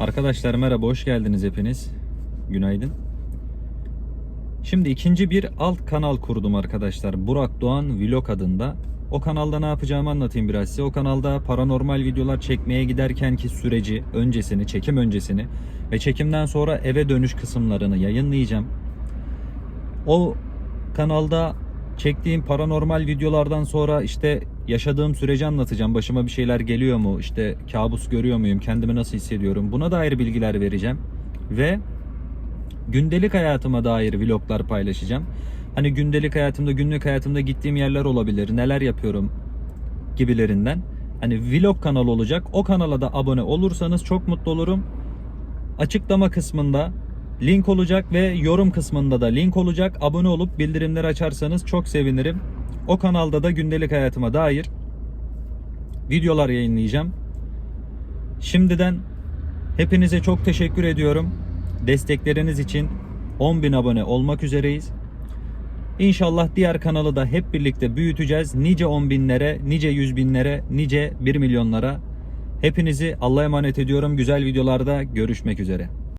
Arkadaşlar merhaba, hoş geldiniz hepiniz. Günaydın. Şimdi ikinci bir alt kanal kurdum arkadaşlar. Burak Doğan Vlog adında. O kanalda ne yapacağımı anlatayım biraz size. O kanalda paranormal videolar çekmeye giderkenki süreci, öncesini, çekim öncesini ve çekimden sonra eve dönüş kısımlarını yayınlayacağım. O kanalda çektiğim paranormal videolardan sonra işte yaşadığım süreci anlatacağım. Başıma bir şeyler geliyor mu? İşte kabus görüyor muyum? Kendimi nasıl hissediyorum? Buna dair bilgiler vereceğim. Ve gündelik hayatıma dair vloglar paylaşacağım. Hani gündelik hayatımda, günlük hayatımda gittiğim yerler olabilir, neler yapıyorum gibilerinden. Hani vlog kanalı olacak. O kanala da abone olursanız çok mutlu olurum. Açıklama kısmında link olacak ve yorum kısmında da link olacak. Abone olup bildirimleri açarsanız çok sevinirim. O kanalda da gündelik hayatıma dair videolar yayınlayacağım. Şimdiden hepinize çok teşekkür ediyorum. Destekleriniz için 10.000 abone olmak üzereyiz. İnşallah diğer kanalı da hep birlikte büyüteceğiz. Nice 10 binlere, nice 100 binlere, nice 1 milyonlara. Hepinizi Allah'a emanet ediyorum. Güzel videolarda görüşmek üzere.